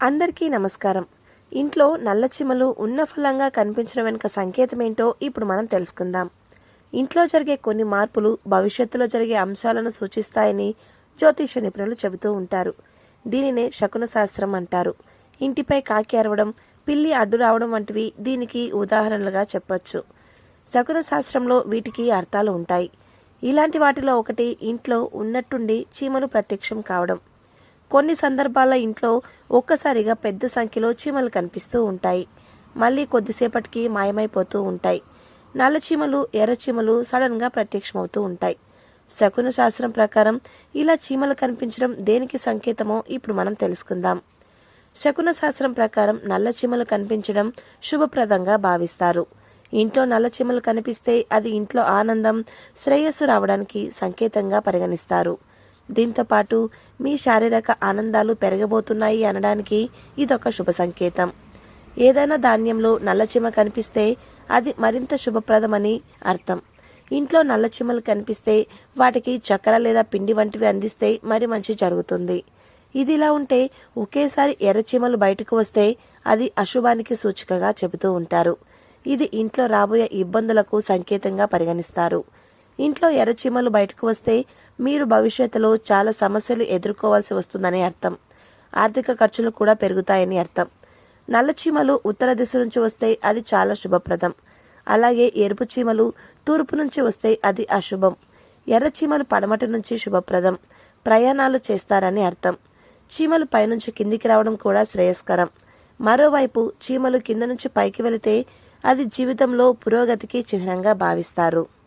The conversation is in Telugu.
అందరికీ నమస్కారం. ఇంట్లో నల్ల చీమలు ఉన్న ఫలంగా కనిపించడం వెనుక సంకేతం ఏంటో ఇప్పుడు మనం తెలుసుకుందాం. ఇంట్లో జరిగే కొన్ని మార్పులు భవిష్యత్తులో జరిగే అంశాలను సూచిస్తాయని జ్యోతిష నిపుణులు చెబుతూ ఉంటారు. దీనినే శకున శాస్త్రం అంటారు. ఇంటిపై కాకి అరవడం పిల్లి అడ్డు రావడం వంటివి దీనికి ఉదాహరణలుగా చెప్పొచ్చు. శకున శాస్త్రంలో వీటికి అర్థాలు ఉంటాయి. ఇలాంటి వాటిలో ఒకటి ఇంట్లో ఉన్నట్టుండి చీమలు ప్రత్యక్షం కావడం. కొన్ని సందర్భాల ఇంట్లో ఒక్కసారిగా పెద్ద సంఖ్యలో చీమలు కనిపిస్తూ ఉంటాయి. మళ్ళీ కొద్దిసేపటికి మాయమైపోతూ ఉంటాయి. నల్ల చీమలు ఎర్ర చీమలు సడన్గా ప్రత్యక్షమవుతూ ఉంటాయి. శకున శాస్త్రం ప్రకారం ఇలా చీమలు కనిపించడం దేనికి సంకేతమో ఇప్పుడు మనం తెలుసుకుందాం. శకున శాస్త్రం ప్రకారం నల్ల చీమలు కనిపించడం శుభప్రదంగా భావిస్తారు. ఇంట్లో నల్ల చీమలు కనిపిస్తే అది ఇంట్లో ఆనందం శ్రేయస్సు రావడానికి సంకేతంగా పరిగణిస్తారు. దీంతో పాటు మీ శారీరక ఆనందాలు పెరగబోతున్నాయి అనడానికి ఇదొక శుభ సంకేతం. ఏదైనా ధాన్యంలో నల్లచిమ కనిపిస్తే అది మరింత శుభప్రదమని అర్థం. ఇంట్లో నల్లచీమలు కనిపిస్తే వాటికి చక్కెర లేదా పిండి వంటివి అందిస్తే మరి మంచి జరుగుతుంది. ఇది ఇలా ఉంటే ఒకేసారి ఎర్రచీమలు బయటకు వస్తే అది అశుభానికి సూచికగా చెబుతూ ఉంటారు. ఇది ఇంట్లో రాబోయే ఇబ్బందులకు సంకేతంగా పరిగణిస్తారు. ఇంట్లో ఎర్రచీమలు బయటకు వస్తే మీరు భవిష్యత్తులో చాలా సమస్యలు ఎదుర్కోవాల్సి వస్తుందని అర్థం. ఆర్థిక ఖర్చులు కూడా పెరుగుతాయని అర్థం. నల్ల చీమలు ఉత్తర దిశ నుంచి వస్తే అది చాలా శుభప్రదం. అలాగే ఎరుపు చీమలు తూర్పు నుంచి వస్తే అది అశుభం. ఎర్ర చీమలు పడమటి నుంచి శుభప్రదం. ప్రయాణాలు చేస్తారని అర్థం. చీమలు పైనుంచి కిందికి రావడం కూడా శ్రేయస్కరం. మరోవైపు చీమలు కింద నుంచి పైకి వెళితే అది జీవితంలో పురోగతికి చిహ్నంగా భావిస్తారు.